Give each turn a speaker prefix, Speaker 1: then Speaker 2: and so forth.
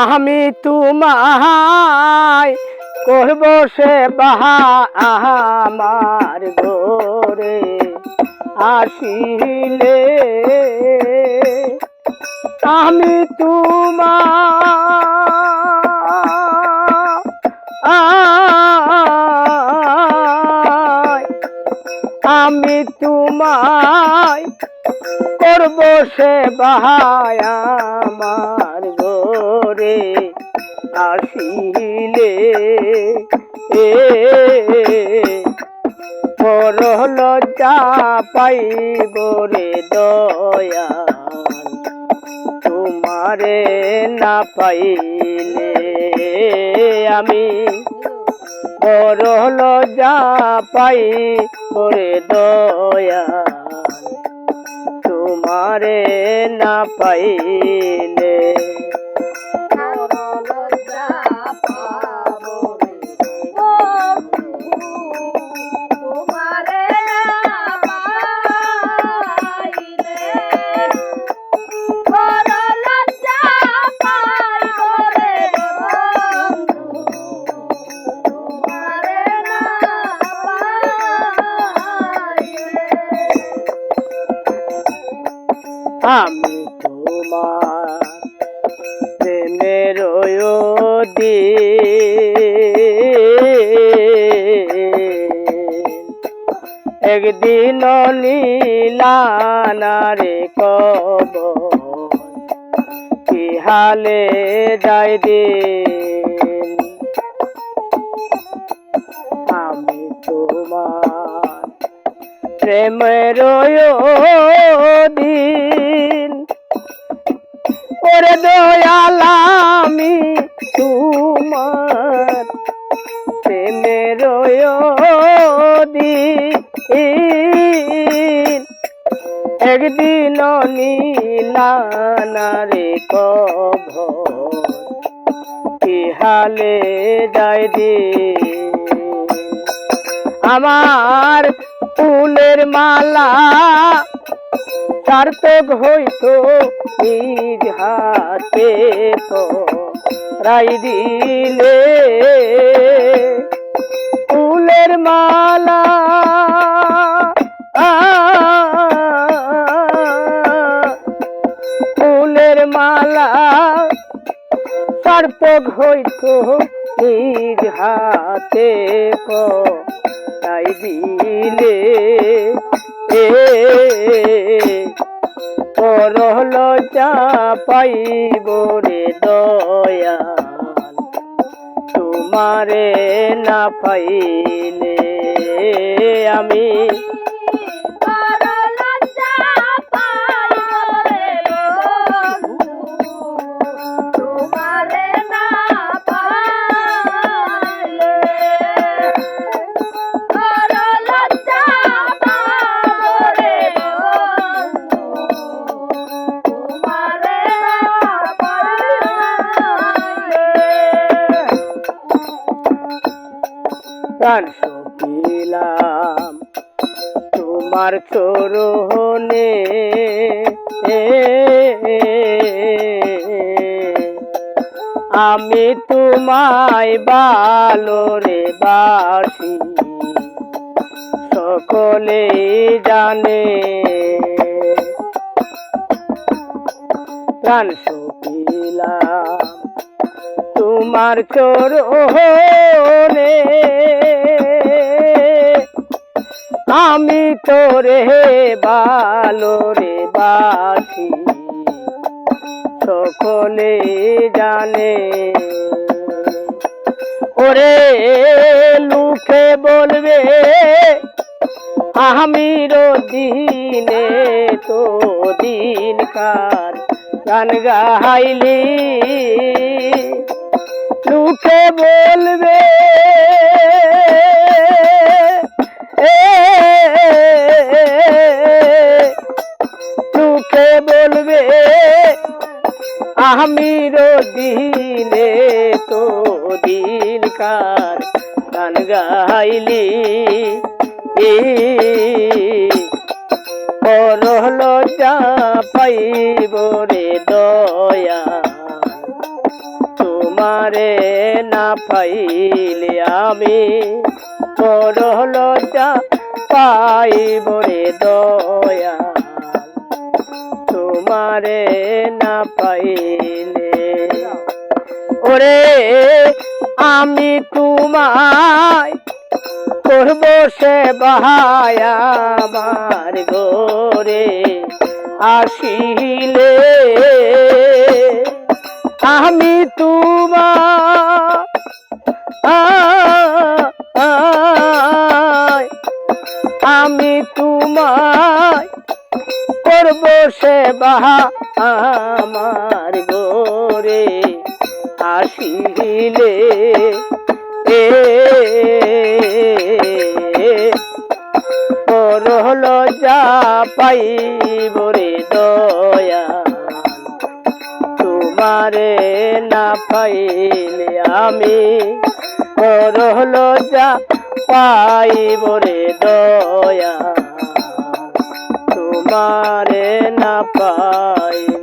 Speaker 1: আমি তোমায় করব সে বাহা আমার গোরে আসিলে আমি তোমায় আমি তোমায় করব সে আমার গোরে আসিলে। এ বড় লজ্জা পাইব রে দয়া তোমারে না পাইলে আমি বড় যা পাই ওরে দয়া তোমারে না পাইলে আমি তোমার প্রেমের দি একদিন নীলানারে কব কি হালে যাই দিন। প্রেমের দিন। ওরে দয়াল আমি তোমার প্রেমের দিন। একদিন কি হালে যাই দিন। আমার ফুলের মালা, সার্থক হইতো হাতে তো। রাই দিলে ফুলের মালা ফুলের মালা, সার্থক হইতো নিজ হাতে তো। তাই দিলে এ পরল পাইব রে দয়া তোমারে না পাইলে আমি প্রাণ সপিলাম তোমার চরণে। আমি তোমায় ভালো রে বাসি। সকলে জানে। প্রাণ তোমার চরণে। আমি তোরে ভালো রে বাসি, সকলে জানে। ওরে লুকে বলবে, আমি দিনে তো দিনকার গান গাইলি। লুকে বলবে লুকে বলবে আমি দিনে তো দিনকার গান গাইলি পরল যা পাইব রে দয়া তোমারে না পাইলে আমি বড় লজ্জা পাইব রে দয়া তোমারে না পাইলে ওরে আমি তোমায় করব সে আমার গোরে আসিলে আমি তোমার আমি তোমায় করব সে আমার গোরে। আসিলে এ করল যা পাইব রে দয়া। তোমারে না পাইলে আমি করল যা পাইব রে দয়া। তোমারে না পাইলে